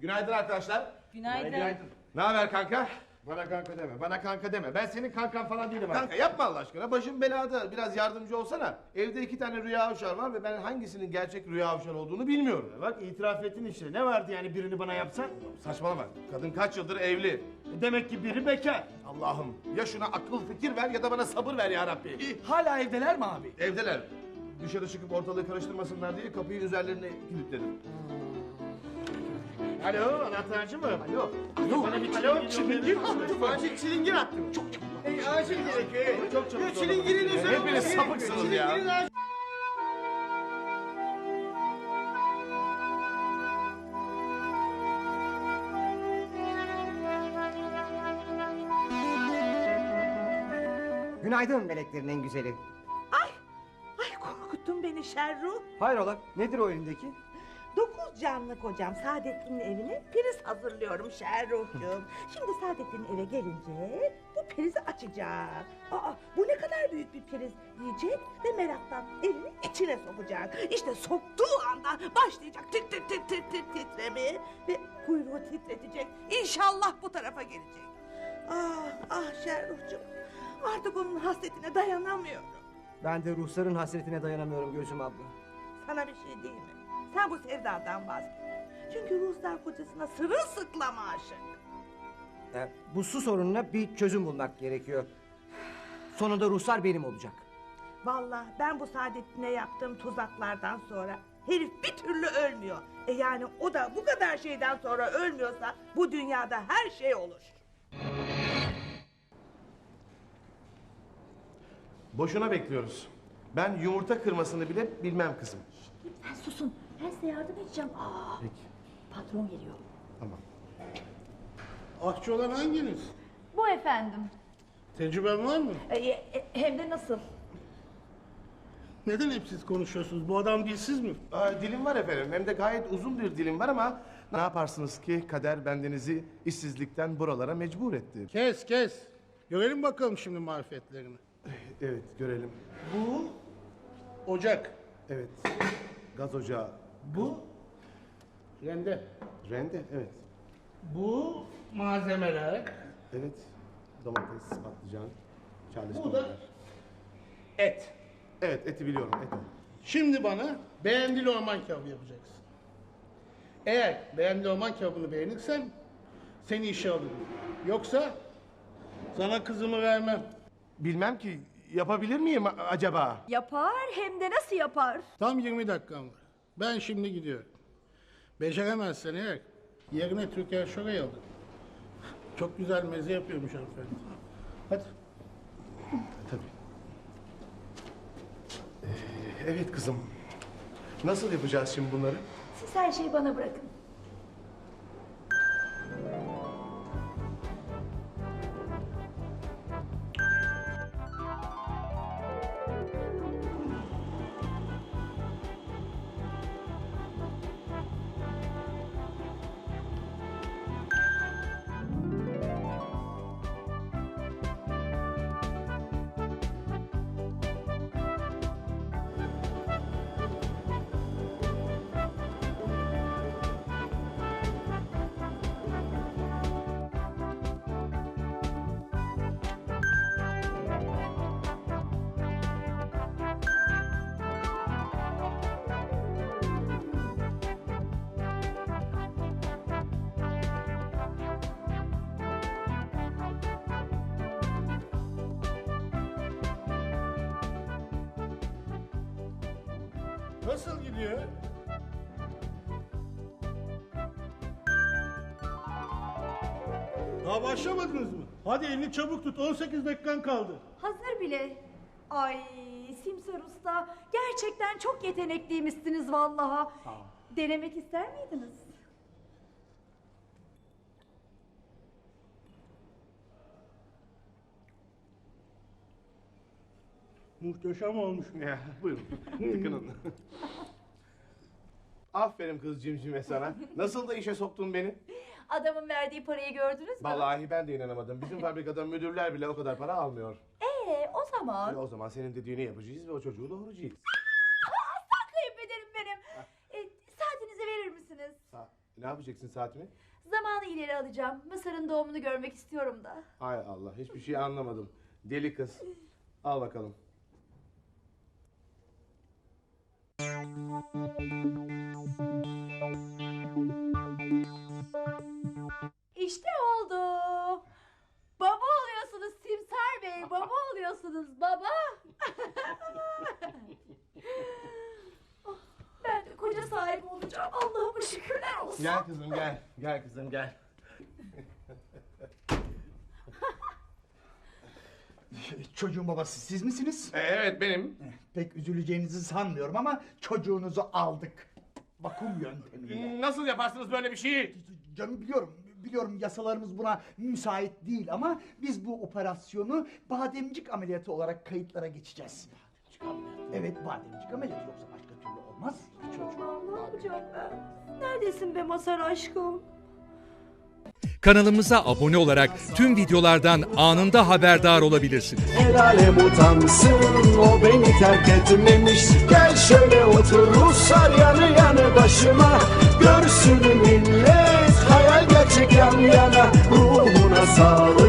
Günaydın arkadaşlar. Günaydın. Ne haber kanka? Bana kanka deme, bana kanka deme. Ben senin kankan falan değilim abi. Kanka yapma Allah aşkına. Başım belada. Biraz yardımcı olsana. Evde iki tane rüya avşar var ve ben hangisinin gerçek rüya avşar olduğunu bilmiyorum. Bak itiraf ettin işte. Ne vardı yani birini bana yapsan? Saçmalama. Kadın kaç yıldır evli. Demek ki biri bekar. Allah'ım ya şuna akıl fikir ver ya da bana sabır ver ya Rabbi. Hala evdeler mi abi? Evdeler. Dışarı çıkıp ortalığı karıştırmasınlar diye kapıyı üzerlerine kilitledim. Alo, anahtarcı mı? Alo. Alo, bana bir alo, çilingir attım. Acil çilingir attım. Çok Ey, acil gerekiyor. Çok çabuk Ya çilingirin üzerine Hepiniz şey- sapıksınız ya. Çilingirin acil- Günaydın meleklerin en güzeli. Ay, ay korkuttun beni Şerru. Hayrola nedir o elindeki? Dokuz canlı kocam Saadettin'in evine priz hazırlıyorum Şerruhcuğum. Şimdi Saadettin eve gelince bu prizi açacak. Aa, bu ne kadar büyük bir priz diyecek ve meraktan elini içine sokacak. İşte soktuğu anda başlayacak tit tit tit tit tit titremeye ve kuyruğu titretecek. İnşallah bu tarafa gelecek. Ah ah Şerruhcuğum artık onun hasretine dayanamıyorum. Ben de ruhsarın hasretine dayanamıyorum Gülsüm abla. Sana bir şey değil mi? Sen bu sevdadan vazgeç. Çünkü Ruslar kocasına sırılsıklam aşık. Ya, bu su sorununa bir çözüm bulmak gerekiyor. Sonunda ruhsar benim olacak. Vallahi ben bu Saadettin'e yaptığım tuzaklardan sonra herif bir türlü ölmüyor. E yani o da bu kadar şeyden sonra ölmüyorsa bu dünyada her şey olur. Boşuna bekliyoruz. Ben yumurta kırmasını bile bilmem kızım. Lütfen susun. Ben size yardım edeceğim. Aa, Peki. patron geliyor. Tamam. Ahçı olan hanginiz? Bu efendim. Tecrüben var mı? Ee, e, hem de nasıl? Neden hep siz konuşuyorsunuz? Bu adam dilsiz mi? Aa, dilim var efendim. Hem de gayet uzun bir dilim var ama ne yaparsınız ki kader bendenizi işsizlikten buralara mecbur etti. Kes kes. Görelim bakalım şimdi marifetlerini. Evet görelim. Bu ocak. Evet. Gaz ocağı. Bu rende. Rende. Evet. Bu malzemeler. Evet. Domates, patlıcan, charles Bu da et. Evet eti biliyorum. Et. Şimdi bana beğendili orman kebabı yapacaksın. Eğer beğendili orman kebabını beğenirsem seni işe alırım. Yoksa sana kızımı vermem. Bilmem ki yapabilir miyim a- acaba? Yapar hem de nasıl yapar? Tam 20 dakikam var. Ben şimdi gidiyorum. Beceremezsen eğer yerine Türker Şoray'ı alırım. Çok güzel meze yapıyormuş hanımefendi. Hadi. Tabii. Ee, evet kızım. Nasıl yapacağız şimdi bunları? Siz her şeyi bana bırakın. Nasıl gidiyor? Daha başlamadınız mı? Hadi elini çabuk tut. 18 dakikan kaldı. Hazır bile. Ay Simsar Usta gerçekten çok yetenekliymişsiniz vallaha. Denemek ister miydiniz? Muhteşem olmuş. Ya, buyurun. Tıkının. Aferin kız cimcime sana. Nasıl da işe soktun beni? Adamın verdiği parayı gördünüz mü? Vallahi ben de inanamadım. Bizim fabrikada müdürler bile o kadar para almıyor. Ee, o zaman E, o zaman senin dediğini yapacağız ve o çocuğu doğuracağız. aslan kayınpederim benim. Ee, saatinizi verir misiniz? Sa- Ne yapacaksın saatimi? Zamanı ileri alacağım. Mısır'ın doğumunu görmek istiyorum da. Ay Allah hiçbir şey anlamadım. Deli kız. Al bakalım. Gel kızım gel. Gel kızım gel. Çocuğun babası siz misiniz? E, evet benim. Pek üzüleceğinizi sanmıyorum ama çocuğunuzu aldık. Vakum yöntemiyle. Nasıl yaparsınız böyle bir şeyi? Canım biliyorum, biliyorum yasalarımız buna müsait değil ama biz bu operasyonu bademcik ameliyatı olarak kayıtlara geçeceğiz. Evet bademcik ameliyatı yoksa başka türlü olmaz. Çocuk. Ne yapacağım ben? Neredesin be Masar aşkım? Kanalımıza abone olarak tüm videolardan anında haberdar olabilirsiniz. El alem utansın o beni terk etmemiş Gel şöyle otur Ruslar yanı yanı başıma Görsün millet hayal gerçek yan yana Ruhuna sağlık